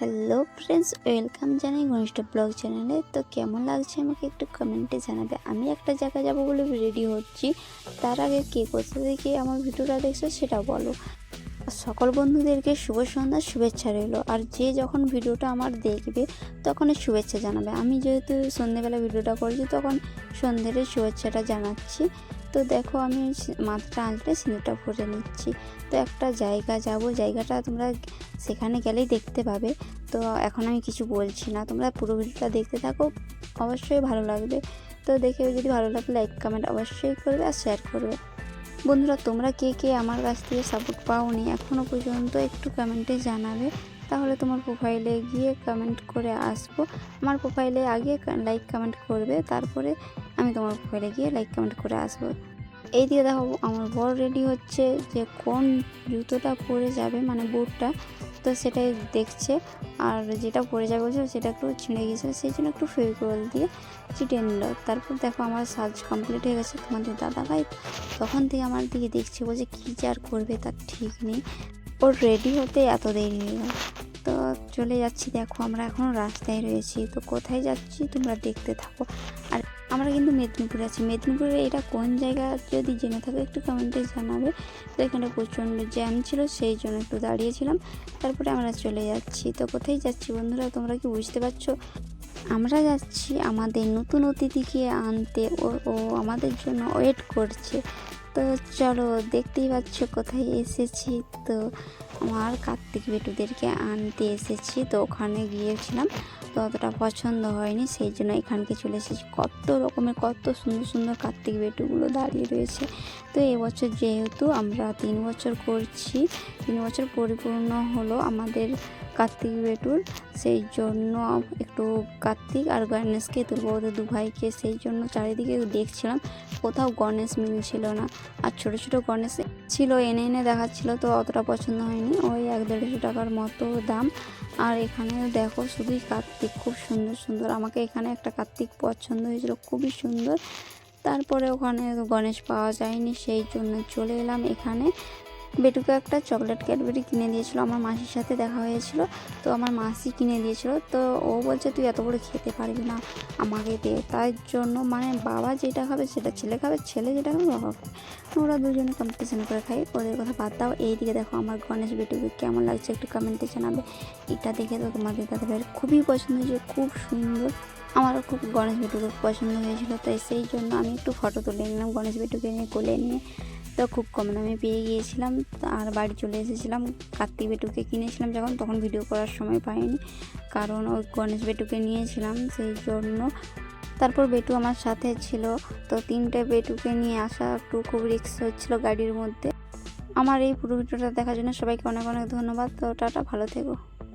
Hello friends welcome জানাই ঘনিষ্ঠ blog চ্যানেলে তো কেমন লাগছে আমাকে একটু কমেন্টে জানাবে। আমি একটা জায়গায় যাব বলে রেডি হচ্ছি। তার আগে কে কোথা থেকে আমার ভিডিওটা দেখছ সেটা বলো। সকল বন্ধুদেরকে শুভ সন্ধ্যার শুভেচ্ছা রইল। আর যে যখন ভিডিওটা আমার দেখবে তখনই শুভেচ্ছা জানাবে। আমি যেহেতু সন্ধেবেলা ভিডিওটা করছি, তখন সন্ধ্যের শুভেচ্ছাটা জানাচ্ছি। তো দেখো আমি মাথাটা আঁচড়ে সিঁদুরটা ভরে নিচ্ছি। তো একটা জায়গা যাব, জায়গাটা তোমরা সেখানে গেলেই দেখতে পাবে। তো এখন আমি কিছু বলছি না, তোমরা পুরো ভিডিওটা দেখতে থাকো, অবশ্যই ভালো লাগবে। তো দেখে যদি ভালো লাগে লাইক কমেন্ট অবশ্যই করবে আর শেয়ার করবে। বন্ধুরা, তোমরা কে কে আমার কাছ থেকে সাপোর্ট পাওনি এখনও পর্যন্ত একটু কমেন্টে জানাবে। তাহলে তোমার প্রোফাইলে গিয়ে কমেন্ট করে আসব। আমার প্রোফাইলে আগে লাইক কমেন্ট করবে, তারপরে আমি তোমার প্রোফাইলে গিয়ে লাইক কমেন্ট করে আসব। এই দিকে দেখো, আমার বড় রেডি হচ্ছে যে কোন জুতোটা পরে যাবে মানে বুটটা। তো সেটাই দেখছে। আর যেটা পরে যাবে বলছে, সেটা একটু ছিঁড়ে গেছে। সেই জন্য একটু ফেভিকল দিয়ে চিটিয়ে নিল। তারপর দেখো, আমার সাজ কমপ্লিট হয়ে গেছে তোমাদের দাদা ভাই তখন থেকে আমার দিকে দেখছে, বলছে, কী যে আর করবে, তার ঠিক নেই। ওর রেডি হতে এত দেরি হয়ে গেল। তো চলে যাচ্ছি। দেখো, আমরা এখনও রাস্তায় রয়েছি। তো কোথায় যাচ্ছি, তোমরা দেখতে থাকো। আর আমরা কিন্তু মেদিনীপুরে আছি। মেদিনীপুরে এটা কোন জায়গা যদি জেনে থাকো একটু কমেন্টে জানাবে। তো এখানে প্রচণ্ড জ্যাম ছিল, সেই জন্য একটু দাঁড়িয়েছিলাম। তারপরে আমরা চলে যাচ্ছি। তো কোথায় যাচ্ছি বন্ধুরা, তোমরা কি বুঝতে পারছ? আমরা যাচ্ছি আমাদের নতুন অতিথিকে আনতে ও ও আমাদের জন্য ওয়েট করছে। তো চলো দেখতেই পাচ্ছ কোথায় এসেছি। তো আমার কার্তিক বেটুদেরকে আনতে এসেছি। তো ওখানে গিয়েছিলাম, তো অতটা পছন্দ হয়নি, সেই জন্য এখানকে চলে এসেছি। কত রকমের, কত সুন্দর সুন্দর কার্তিক বেটুগুলো দাঁড়িয়ে রয়েছে। তো এবছর যেহেতু আমরা তিন বছর করছি, তিন বছর পরিপূর্ণ হলো আমাদের কার্তিক বেটুল সেই জন্য একটু কার্তিক আর গণেশকে তুলবো ওদের দু ভাইকে, সেই জন্য চারিদিকে দেখছিলাম। কোথাও গণেশ মিলছিল না। আর ছোটো ছোটো গণেশ ছিল, এনে এনে দেখাচ্ছিল, তো অতটা পছন্দ হয়নি। ওই এক দেড়শো টাকার মতো দাম। আর এখানে দেখো শুধুই কার্তিক, খুব সুন্দর সুন্দর। আমাকে এখানে একটা কার্তিক পছন্দ হয়েছিল, খুবই সুন্দর। তারপরে ওখানে গণেশ পাওয়া যায়নি, সেই জন্য চলে এলাম এখানে। বেটুকে একটা চকলেট ক্যাডবেরি কিনে দিয়েছিল, আমার মাসির সাথে দেখা হয়েছিল, তো আমার মাসি কিনে দিয়েছিল, তো ও বলছে, তুই এত করে খেতে পারবি না আমাকে দে। তার জন্য মানে বাবা যেটা খাবে সেটা, ছেলে খাবে, ছেলে যেটা খাবে বাবা খাবে। ওরা দুজনে কম্পিটিশন করে খাই, ওদের কথা বাদ দাও। এইদিকে দেখো আমার গণেশ বেটুকে কেমন লাগছে, একটু কমেন্টে জানাবে। এটা দেখে তো তোমাদের দাদা খুবই পছন্দ হয়েছে, খুব সুন্দর। আমারও খুব গণেশ বেটুকে পছন্দ হয়েছিল, তাই সেই জন্য আমি একটু ফটো তুলে নিলাম, গণেশ বেটুকে নিয়ে কোলে নিয়ে। তো খুব কম দামে পেয়ে গিয়েছিলাম। আর বাড়ি চলে এসেছিলাম। কার্তিক বেটুকে কিনেছিলাম যখন, তখন ভিডিও করার সময় পাইনি। কারণ ওই গণেশ বেটুকে নিয়েছিলাম সেই জন্য। তারপর বেটু আমার সাথে ছিল। তো তিনটে বেটুকে নিয়ে আসা একটু খুব রিক্স হচ্ছিল গাড়ির মধ্যে। আমার এই পুরো ভিডিওটা দেখার জন্য সবাইকে অনেক অনেক ধন্যবাদ। তো টাটা, ভালো থেকো।